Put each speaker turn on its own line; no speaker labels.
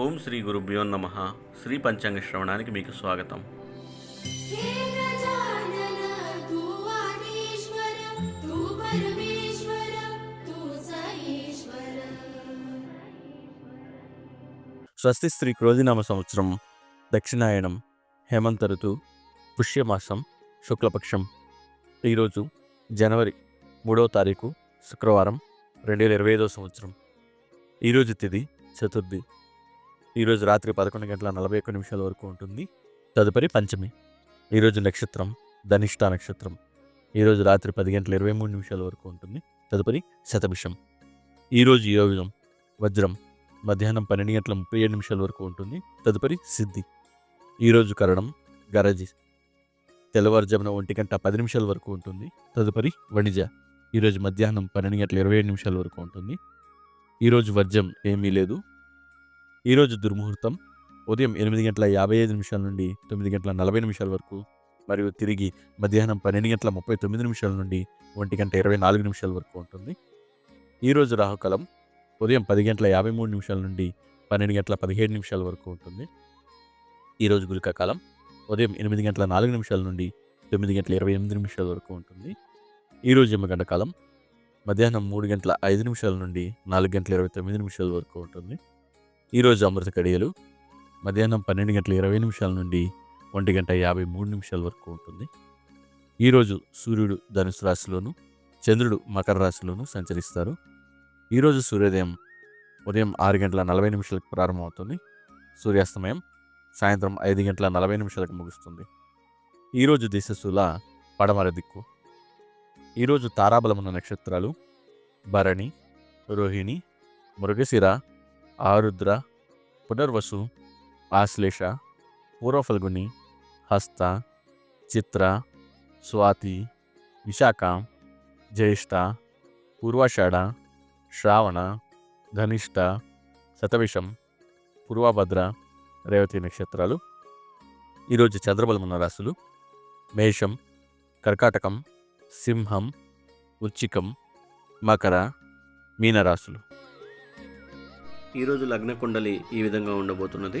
ఓం శ్రీ గురుభ్యో నమ. శ్రీ పంచాంగ శ్రవణానికి మీకు స్వాగతం.
స్వస్తి శ్రీ క్రోధినామ సంవత్సరం దక్షిణాయనం హేమంత ఋతు పుష్యమాసం శుక్లపక్షం. ఈరోజు జనవరి మూడవ తారీఖు శుక్రవారం రెండు వేల ఇరవై ఐదవ సంవత్సరం. ఈరోజు తిది చతుర్థి. ఈరోజు రాత్రి పదకొండు గంటల నలభై ఒక్క నిమిషాల వరకు ఉంటుంది. తదుపరి పంచమి. ఈరోజు నక్షత్రం ధనిష్ట నక్షత్రం. ఈరోజు రాత్రి పది గంటల ఇరవై మూడు నిమిషాల వరకు ఉంటుంది. తదుపరి శతభిషం. ఈరోజు యోగం వజ్రం మధ్యాహ్నం పన్నెండు గంటల ముప్పై ఏడు నిమిషాల వరకు ఉంటుంది. తదుపరి సిద్ధి. ఈరోజు కరణం గరజి. తెల్లవారుజామున ఒంటి గంట పది నిమిషాల వరకు ఉంటుంది. తదుపరి వణిజ. ఈరోజు మధ్యాహ్నం పన్నెండు గంటల ఇరవై ఏడు నిమిషాల వరకు ఉంటుంది. ఈరోజు వర్జం ఏమీ లేదు. ఈరోజు దుర్ముహూర్తం. ఉదయం ఎనిమిది గంటల యాభై ఐదు నిమిషాల నుండి తొమ్మిది గంటల నలభై నిమిషాల వరకు మరియు తిరిగి మధ్యాహ్నం పన్నెండు గంటల ముప్పై తొమ్మిది నిమిషాల నుండి ఒంటి గంట ఇరవై నాలుగు నిమిషాల వరకు ఉంటుంది. ఈరోజు రాహుకాలం ఉదయం పది గంటల యాభై మూడు నిమిషాల నుండి పన్నెండు గంటల పదిహేడు నిమిషాల వరకు ఉంటుంది. ఈరోజు గులికాకాలం ఉదయం ఎనిమిది గంటల నాలుగు నిమిషాల నుండి తొమ్మిది గంటల ఇరవై ఎనిమిది నిమిషాల వరకు ఉంటుంది. ఈరోజు ఎమ్మగంట కాలం మధ్యాహ్నం మూడు గంటల ఐదు నిమిషాల నుండి నాలుగు గంటల ఇరవై తొమ్మిది నిమిషాల వరకు ఉంటుంది. ఈరోజు అమృత కడియలు. మధ్యాహ్నం పన్నెండు గంటల ఇరవై నిమిషాల నుండి ఒంటి గంట యాభై మూడు నిమిషాల వరకు ఉంటుంది. ఈరోజు సూర్యుడు ధనుసు రాశిలోను చంద్రుడు మకర రాశిలోను సంచరిస్తారు. ఈరోజు సూర్యోదయం ఉదయం ఆరు గంటల నలభై నిమిషాలకు ప్రారంభమవుతుంది. సూర్యాస్తమయం సాయంత్రం ఐదు గంటల నలభై నిమిషాలకు ముగుస్తుంది. ఈరోజు దిశశూల పడమర దిక్కు. ఈరోజు తారాబలమున్న నక్షత్రాలు భరణి రోహిణి మృగశిర ఆరుద్ర పునర్వసు ఆశ్లేష పూర్వఫల్గుని హస్త చిత్ర స్వాతి విశాఖ జ్యేష్ఠ పూర్వాషాఢ శ్రావణ ధనిష్ట శతవిషం పూర్వభద్ర రేవతి నక్షత్రాలు. ఈరోజు చంద్రబలమున్న రాసులు రాశులు మేషం కర్కాటకం సింహం వృచ్చికం మకర మీనరాశులు.
ఈరోజు లగ్న కుండలి ఈ విధంగా ఉండబోతున్నది.